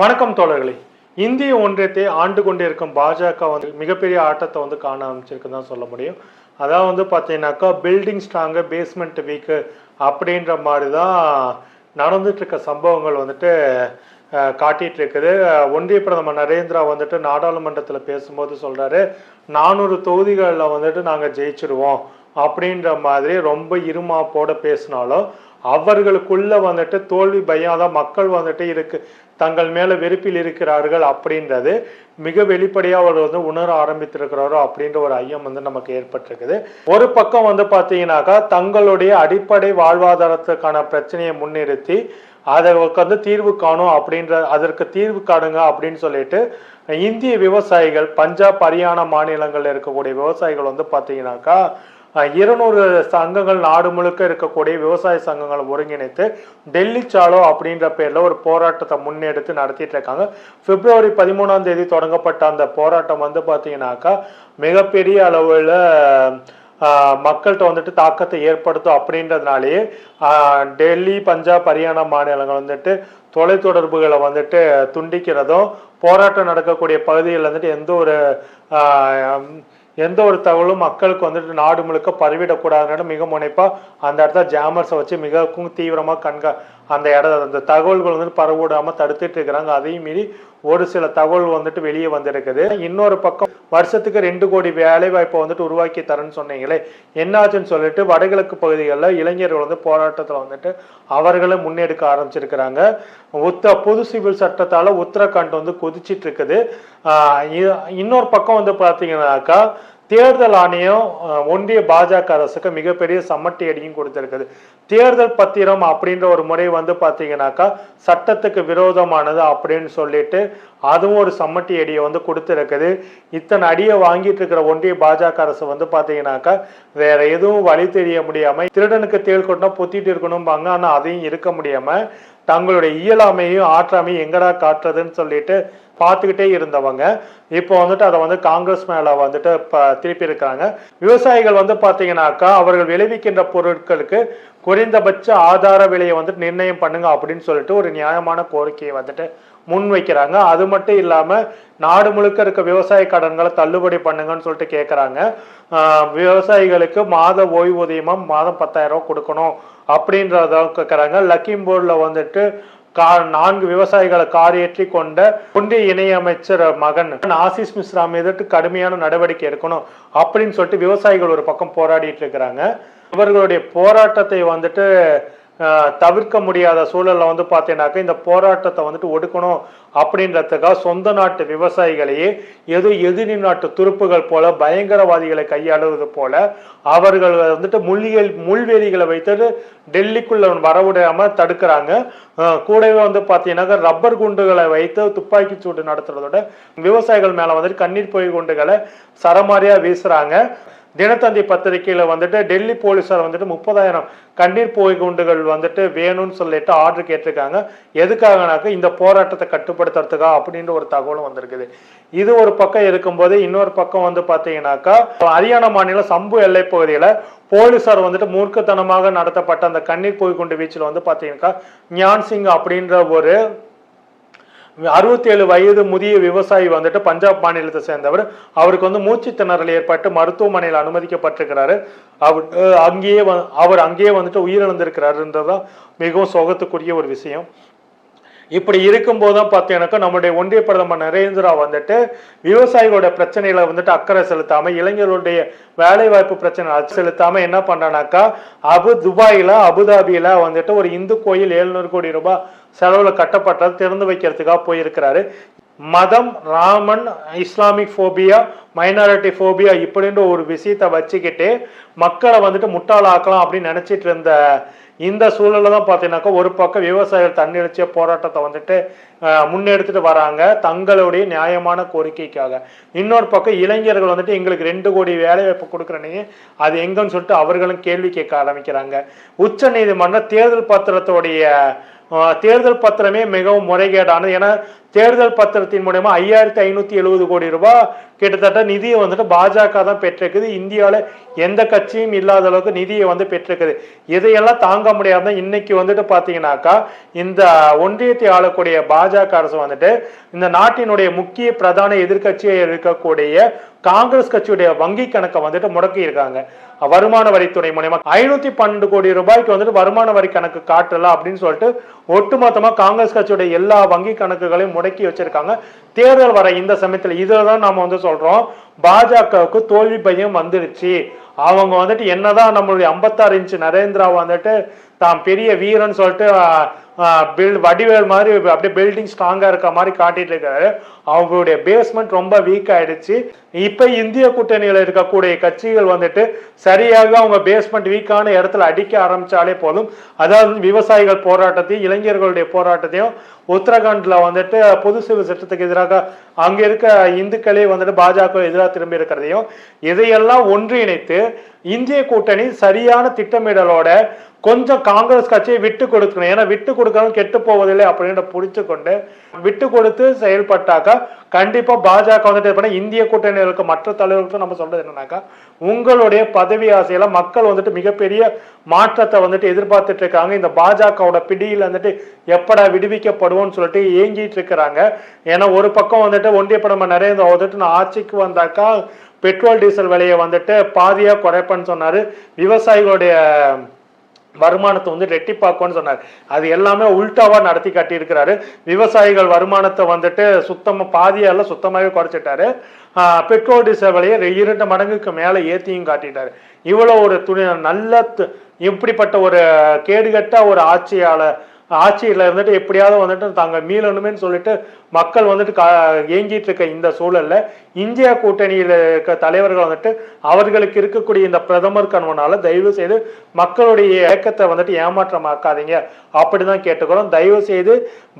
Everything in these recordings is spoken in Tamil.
வணக்கம் தோழர்களே. இந்திய ஒன்றியத்தை ஆண்டு கொண்டிருக்கும் பாஜக வந்து மிகப்பெரிய ஆட்டத்தை வந்து காண ஆரம்பிச்சிருக்குன்னு தான் சொல்ல முடியும். அதாவது வந்து பார்த்தீங்கன்னாக்கா பில்டிங் ஸ்ட்ராங்கு பேஸ்மெண்ட் வீக்கு அப்படின்ற மாதிரி தான் நடந்துட்டு இருக்க சம்பவங்கள் வந்துட்டு காட்டிகிட்டு இருக்குது ஒன்றிய பிரதமர் நரேந்திரா வந்துட்டு நாடாளுமன்றத்தில் பேசும்போது சொல்கிறாரு நானூறு தொகுதிகளில் வந்துட்டு நாங்கள் ஜெயிச்சிருவோம். அப்படின்ற மாதிரி ரொம்ப இருமாப்போட பேசினாலும் அவர்களுக்குள்ள வந்துட்டு தோல்வி பயம் அதான் மக்கள் வந்துட்டு இருக்கு. தங்கள் மேல வெறுப்பில் இருக்கிறார்கள் அப்படின்றது மிக வெளிப்படையா அவர் வந்து உணர ஆரம்பித்திருக்கிறாரோ அப்படின்ற ஒரு ஐயம் வந்து நமக்கு ஏற்பட்டிருக்குது. ஒரு பக்கம் வந்து பாத்தீங்கன்னாக்கா தங்களுடைய அடிப்படை வாழ்வாதாரத்துக்கான பிரச்சனையை முன்னிறுத்தி அதற்கு வந்து தீர்வு காணும் அப்படின்ற அதற்கு தீர்வு காணுங்க அப்படின்னு சொல்லிட்டு இந்திய விவசாயிகள் பஞ்சாப் ஹரியானா மாநிலங்கள்ல இருக்கக்கூடிய விவசாயிகள் வந்து பாத்தீங்கன்னாக்கா இருநூறு சங்கங்கள் நாடு முழுக்க இருக்கக்கூடிய விவசாய சங்கங்களை ஒருங்கிணைத்து டெல்லி சாலோ அப்படின்ற பேர்ல ஒரு போராட்டத்தை முன்னெடுத்து நடத்திட்டு இருக்காங்க. பிப்ரவரி பதிமூணாம் தேதி தொடங்கப்பட்ட அந்த போராட்டம் வந்து பாத்தீங்கன்னாக்கா மிகப்பெரிய அளவில் மக்கள்கிட்ட வந்துட்டு தாக்கத்தை ஏற்படுத்தும் அப்படின்றதுனாலேயே டெல்லி பஞ்சாப் ஹரியானா மாநிலங்கள் வந்துட்டு தொலைத்தொடர்புகளை வந்துட்டு துண்டிக்கிறதும் போராட்டம் நடக்கக்கூடிய பகுதிகளில் வந்துட்டு எந்த ஒரு எந்த ஒரு தகவலும் மக்களுக்கு வந்துட்டு நாடு முழுக்க பரவிடக்கூடாதுன்னு மிக முனைப்பாக அந்த இடத்துல ஜாமர்ஸை வச்சு மிகவும் தீவிரமாக கண்கா அந்த இட அந்த தகவல்கள் வந்துட்டு பரவிடாமல் தடுத்துட்டு இருக்கிறாங்க. அதையும் மீறி ஒரு சில தகவல் வந்துட்டு வெளியே வந்திருக்குது. இன்னொரு பக்கம் வருஷத்துக்கு ரெண்டு கோடி வேலை வாய்ப்பை வந்துட்டு உருவாக்கி தரேன்னு சொன்னீங்களே என்னாச்சுன்னு சொல்லிட்டு வடகிழக்கு பகுதிகளில் இளைஞர்கள் வந்து போராட்டத்தில் வந்துட்டு அவர்களை முன்னெடுக்க ஆரம்பிச்சிருக்கிறாங்க. உத்த புது சிவில் சட்டத்தால உத்தரகாண்ட் வந்து கொதிச்சிட்டு இருக்குது. ஆஹ் இ- இன்னொரு பக்கம் வந்து பார்த்தீங்கன்னாக்கா தேர்தல் ஆணையம் அஹ், ஒன்றிய பாஜக அரசுக்கு மிகப்பெரிய சம்மட்டி அடியும் கொடுத்திருக்குது. தேர்தல் பத்திரம் அப்படின்ற ஒரு முறை வந்து பார்த்தீங்கன்னாக்கா சட்டத்துக்கு விரோதமானது அப்படின்னு சொல்லிட்டு அதுவும் ஒரு சம்மட்டி அடியை வந்து கொடுத்துருக்குது. இத்தனை அடியை வாங்கிட்டு இருக்கிற ஒன்றிய பாஜக அரசு வந்து பார்த்தீங்கன்னாக்கா வேற எதுவும் வழி தெரிய முடியாமல் திருடனுக்கு தேள் கொட்டினா பொத்திட்டு இருக்கணும்பாங்க. ஆனால் அதையும் இருக்க முடியாமல் தங்களுடைய இயலாமையும் ஆற்றாமையும் எங்கடா காட்டுறதுன்னு சொல்லிட்டு பார்த்துக்கிட்டே இருந்தவங்க. இப்போ வந்துட்டு அதை வந்து காங்கிரஸ் மேல வந்துட்டு ப- திருப்பி இருக்கிறாங்க. விவசாயிகள் வந்து பார்த்தீங்கன்னாக்கா அவர்கள் விளைவிக்கின்ற பொருட்களுக்கு குறைந்தபட்ச ஆதார விலையை வந்துட்டு நிர்ணயம் பண்ணுங்க அப்படின்னு சொல்லிட்டு ஒரு நியாயமான கோரிக்கையை வந்துட்டு முன் வைக்கிறாங்க அது மட்டும் இல்லாம நாடு முழுக்க இருக்க விவசாய கடன்களை தள்ளுபடி பண்ணுங்கன்னு சொல்லிட்டு கேட்குறாங்க விவசாயிகளுக்கு மாத ஓய்வூதியமாக மாதம் பத்தாயிரம் ரூபாய் கொடுக்கணும் அப்படின்றத கேட்குறாங்க லக்கிம்போர்ட்ல வந்துட்டு கா நான்கு விவசாயிகளை காரியேற்றி கொண்ட ஒன்றிய இணையமைச்சர் மகன் ஆசிஸ் மிஸ்ரா மீது கடுமையான நடவடிக்கை எடுக்கணும் அப்படின்னு சொல்லிட்டு விவசாயிகள் ஒரு பக்கம் போராடிட்டு இருக்கிறாங்க. இவர்களுடைய போராட்டத்தை வந்துட்டு தவிர்க்க முடியாத சூழலில் வந்து பார்த்தீங்கன்னாக்கா இந்த போராட்டத்தை வந்துட்டு ஒடுக்கணும் அப்படின்றதுக்காக சொந்த நாட்டு விவசாயிகளையே எது எதிரி நாட்டு துருப்புகள் போல பயங்கரவாதிகளை கையாளுவது போல அவர்கள் வந்துட்டு முள்ளியல் முள்வேலிகளை வைத்து டெல்லிக்குள்ள வரவிடாம தடுக்கிறாங்க. கூடவே வந்து பார்த்தீங்கன்னாக்கா ரப்பர் குண்டுகளை வைத்து துப்பாக்கி சூடு நடத்துறதோட விவசாயிகள் மேலே வந்துட்டு கண்ணீர் பொய் குண்டுகளை சரமாரியாக வீசுறாங்க. தினத்தந்தி பத்திரிகையில் வந்துட்டு டெல்லி போலீசார் வந்துட்டு முப்பதாயிரம் கண்ணீர் போய் குண்டுகள் வந்துட்டு வேணும்னு சொல்லிட்டு ஆர்டர் கேட்டிருக்காங்க. எதுக்காகனாக்க இந்த போராட்டத்தை கட்டுப்படுத்துறதுக்கா அப்படின்ற ஒரு தகவலும் வந்திருக்குது. இது ஒரு பக்கம் இருக்கும்போது இன்னொரு பக்கம் வந்து பார்த்தீங்கன்னாக்கா ஹரியானா மாநிலம் சம்பு எல்லை பகுதியில் போலீசார் வந்துட்டு மூர்க்கத்தனமாக நடத்தப்பட்ட அந்த கண்ணீர் போய் குண்டு வீச்சில் வந்து பார்த்தீங்கன்னாக்கா ஞான் சிங் அப்படின்ற ஒரு அறுபத்தி ஏழு வயது முதிய விவசாயி வந்துட்டு பஞ்சாப் மாநிலத்தை சேர்ந்தவர். அவருக்கு வந்து மூச்சு திணறல் ஏற்பட்டு மருத்துவமனையில் அனுமதிக்கப்பட்டிருக்கிறாரு. அவர் அங்கேயே வ- அவர் அங்கேயே வந்துட்டு உயிரிழந்திருக்கிறாருன்றதுதான் மிகவும் சோகத்துக்குரிய ஒரு விஷயம். இப்படி இருக்கும்போது தான் பார்த்தீங்கன்னாக்கா நம்முடைய ஒன்றிய பிரதமர் நரேந்திரா வந்துட்டு விவசாயிகளோட பிரச்சனைகளை வந்துட்டு அக்கறை செலுத்தாம இளைஞர்களுடைய வேலை வாய்ப்பு பிரச்சனை செலுத்தாம என்ன பண்றானாக்கா அபு துபாயில அபுதாபியில வந்துட்டு ஒரு இந்து கோயில் எழுநூறு கோடி ரூபாய் செலவுல கட்டப்பட்டது திறந்து வைக்கிறதுக்காக போயிருக்கிறாரு. மதம் Raman Islamic phobia minority phobia இப்படின்ற ஒரு விஷயத்தை வச்சுக்கிட்டு மக்களை வந்துட்டு முட்டாளாக்கலாம் அப்படின்னு நினச்சிட்டு இருந்த இந்த சூழலில் தான் பார்த்தீங்கன்னாக்கா ஒரு பக்கம் விவசாயிகள் தன்னெழுச்சிய போராட்டத்தை வந்துட்டு முன்னெடுத்துட்டு வராங்க தங்களுடைய நியாயமான கோரிக்கைக்காக. இன்னொரு பக்கம் இளைஞர்கள் வந்துட்டு எங்களுக்கு ரெண்டு கோடி வேலை வாய்ப்பு கொடுக்குறனே அது எங்கன்னு சொல்லிட்டு அவர்களும் கேள்வி கேட்க ஆரம்பிக்கிறாங்க. உச்ச நீதிமன்ற தேர்தல் பத்திரத்தோடைய தேர்தல் பத்திரமே மிகவும் முறைகேடானது. ஏன்னா தேர்தல் பத்திரத்தின் மூலயமா ஐயாயிரத்தி ஐநூத்தி எழுபது கோடி ரூபாய். கிட்டத்தட்ட நிதியை வந்துட்டு பாஜக தான் பெற்றிருக்குது. இந்தியாவில் எந்த கட்சியும் இல்லாத அளவுக்கு நிதியை வந்து பெற்றிருக்குது. இதையெல்லாம் தாங்க முடியாத இன்னைக்கு வந்துட்டு பார்த்தீங்கன்னாக்கா இந்த ஒன்றியத்தை ஆளக்கூடிய பாஜக அரசு வந்துட்டு இந்த நாட்டினுடைய முக்கிய பிரதான எதிர்க்கட்சியை இருக்கக்கூடிய காங்கிரஸ் கட்சியுடைய வங்கி கணக்கை வந்துட்டு முடக்கி இருக்காங்க வருமான வரித்துறை மூலயமா ஐநூத்தி பன்னெண்டு கோடி ரூபாய்க்கு வந்துட்டு வருமான வரி கணக்கு காட்டலாம் அப்படின்னு சொல்லிட்டு ஒட்டுமொத்தமா காங்கிரஸ் கட்சியுடைய எல்லா வங்கி கணக்குகளையும் முடக்கி வச்சிருக்காங்க. தேர்தல் வர இந்த சமயத்துல இதுலதான் நாம வந்து சொல்றோம். பாஜகவுக்கு தோல்வி பயம் வந்துருச்சு அவங்க வந்துட்டு என்னதான் நம்மளுடைய ஐம்பத்தாறு இன்ச்சு நரேந்திரா வந்துட்டு தான் பெரிய வீரன் சொல்லிட்டு பில் வடிவேல் மாதிரி அப்படியே பில்டிங் ஸ்ட்ராங்காக இருக்க மாதிரி காட்டிட்டு இருக்காரு. அவங்களுடைய பேஸ்மெண்ட் ரொம்ப வீக் ஆயிடுச்சு. இப்போ இந்திய கூட்டணியில் இருக்கக்கூடிய கட்சிகள் வந்துட்டு சரியாக அவங்க பேஸ்மெண்ட் வீக்கான இடத்துல அடிக்க ஆரம்பித்தாலே போதும். அதாவது விவசாயிகள் போராட்டத்தையும் இளைஞர்களுடைய போராட்டத்தையும் உத்தரகாண்டில் வந்துட்டு பொது சிவில் சட்டத்துக்கு எதிராக அங்கே இருக்க இந்துக்களே வந்துட்டு பாஜக எதிராக திரும்பி இருக்கிறதையும் இதையெல்லாம் ஒன்றிணைத்து இந்திய கூட்டணி சரியான திட்டமிடலோட கொஞ்சம் காங்கிரஸ் கட்சியை விட்டு கொடுக்கணும். ஏன்னா விட்டு கொடுக்கணும் கெட்டு போவதில்லை அப்படின்ற புரிஞ்சு கொண்டு விட்டு கொடுத்து செயல்பட்டாக்கா கண்டிப்பா பாஜக வந்துட்டு இந்திய கூட்டணியில் இருக்க மற்ற தலைவர்களுக்கும் நம்ம சொல்றது என்னன்னாக்கா உங்களுடைய பதவி ஆசையில மக்கள் வந்துட்டு மிகப்பெரிய மாற்றத்தை வந்துட்டு எதிர்பார்த்துட்டு இருக்காங்க. இந்த பாஜகவோட பிடியில் வந்துட்டு எப்படா விடுவிக்கப்படுவோம்னு சொல்லிட்டு ஏங்கிட்டு இருக்கிறாங்க. ஏன்னா ஒரு பக்கம் வந்துட்டு ஒன்றிய பிரதமர் நரேந்திர வந்துட்டு நான் ஆட்சிக்கு வந்தாக்கா பெட்ரோல் டீசல் விலையை வந்துட்டு பாதியா குறைப்பேன்னு சொன்னாரு. விவசாயிகளுடைய வருமானத்தை வந்து ரெட்டிப்பாக்கும்னு சொன்னார். அது எல்லாமே உல்டாவா நடத்தி காட்டியிருக்கிறாரு. விவசாயிகள் வருமானத்தை வந்துட்டு சுத்தமாக பாதியால சுத்தமாகவே குறைச்சிட்டாரு. பெட்ரோல் டீசல் விலையை இரண்டு மடங்குக்கு மேலே ஏத்தியும் காட்டிட்டாரு. இவ்வளோ ஒரு துணி நல்ல து- இப்படிப்பட்ட ஒரு கேடுகட்ட ஒரு ஆட்சியாளர் ஆட்சியில் இருந்துட்டு எப்படியாவது வந்துட்டு தாங்க மீளணுமேன்னு சொல்லிட்டு மக்கள் வந்துட்டு கா ஏங்கிட்டு இருக்க இந்த சூழல்ல இந்தியா கூட்டணியில் இருக்க தலைவர்கள் வந்துட்டு அவர்களுக்கு இருக்கக்கூடிய இந்த பிரதமர் கண்வனால தயவு செய்து மக்களுடைய ஏக்கத்தை வந்துட்டு ஏமாற்றமாக்காதீங்க. அப்படிதான் கேட்டுக்கிறோம். தயவு செய்து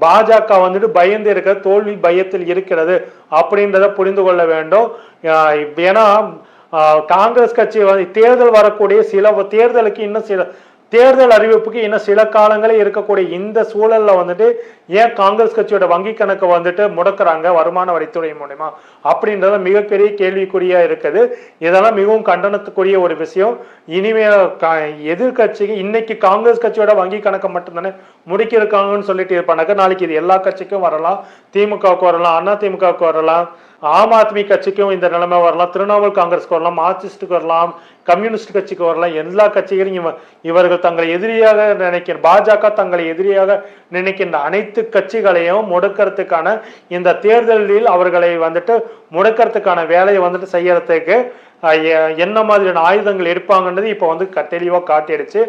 பாஜக வந்துட்டு பயந்து இருக்க தோல்வி பயத்தில் இருக்கிறது அப்படின்றத புரிந்து கொள்ள வேண்டும். ஏன்னா காங்கிரஸ் கட்சி வந்து தேர்தல் வரக்கூடிய சில தேர்தலுக்கு இன்னும் சில தேர்தல் அறிவிப்புக்கு இன்னும் சில காலங்களே இருக்கக்கூடிய இந்த சூழல்ல வந்துட்டு ஏன் காங்கிரஸ் கட்சியோட வங்கி கணக்கை வந்துட்டு முடக்கிறாங்க வருமான வரித்துறை மூலயமா? அப்படின்றத மிகப்பெரிய கேள்விக்குறியா இருக்குது. இதெல்லாம் மிகவும் கண்டனத்துக்குரிய ஒரு விஷயம். இனிமே கா- எதிர்க்கட்சிக்கு இன்னைக்கு காங்கிரஸ் கட்சியோட வங்கி கணக்கை மட்டும்தானே முடிக்கிருக்காங்கன்னு சொல்லிட்டு இருப்பானாக்க நாளைக்கு இது எல்லா கட்சிக்கும் வரலாம். திமுகவுக்கு வரலாம். அண்ணா திமுகவுக்கு வரலாம். ஆம் ஆத்மி கட்சிக்கும் இந்த நிலைமை வரலாம். திரிணாமுல் காங்கிரஸ்க்கு வரலாம் மார்க்சிஸ்டுக்கு வரலாம் கம்யூனிஸ்ட் கட்சிக்கு வரலாம். எல்லா கட்சிகளையும் இவ இவர்கள் தங்களை எதிரியாக நினைக்கிற பாஜக தங்களை எதிரியாக நினைக்கின்ற அனைத்து கட்சிகளையும் முடக்கிறதுக்கான இந்த தேர்தலில் அவர்களை வந்துட்டு முடக்கிறதுக்கான வேலையை வந்துட்டு செய்யறதுக்கு என்ன மாதிரியான ஆயுதங்கள் எடுப்பாங்கன்றது இப்போ வந்து தெளிவாக காட்டிடுச்சு.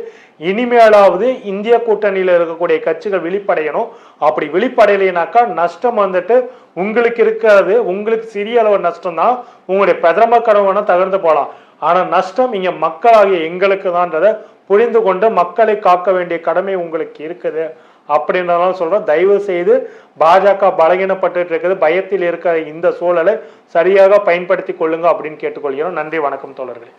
இனிமேலாவது இந்திய கூட்டணியில் இருக்கக்கூடிய கட்சிகள் வெளிப்படையணும். அப்படி விழிப்படையலைனாக்கா நஷ்டம் வந்துட்டு உங்களுக்கு இருக்காது. உங்களுக்கு சிறிய அளவு நஷ்டம் தான் உங்களுடைய பிரதம கடவுனா தகர்ந்து போகலாம் ஆனால் நஷ்டம் இங்கே மக்களாகிய எங்களுக்கு தான்றதை புரிந்து கொண்டு மக்களை காக்க வேண்டிய கடமை உங்களுக்கு இருக்குது. அப்படின்றதால சொல்கிறோம் தயவு செய்து பாஜக பலகீனப்பட்டு இருக்கிறது பயத்தில் இருக்கிற இந்த சூழலை சரியாக பயன்படுத்தி கொள்ளுங்க அப்படின்னு கேட்டுக்கொள்கிறோம். நன்றி வணக்கம் தோழர்களே.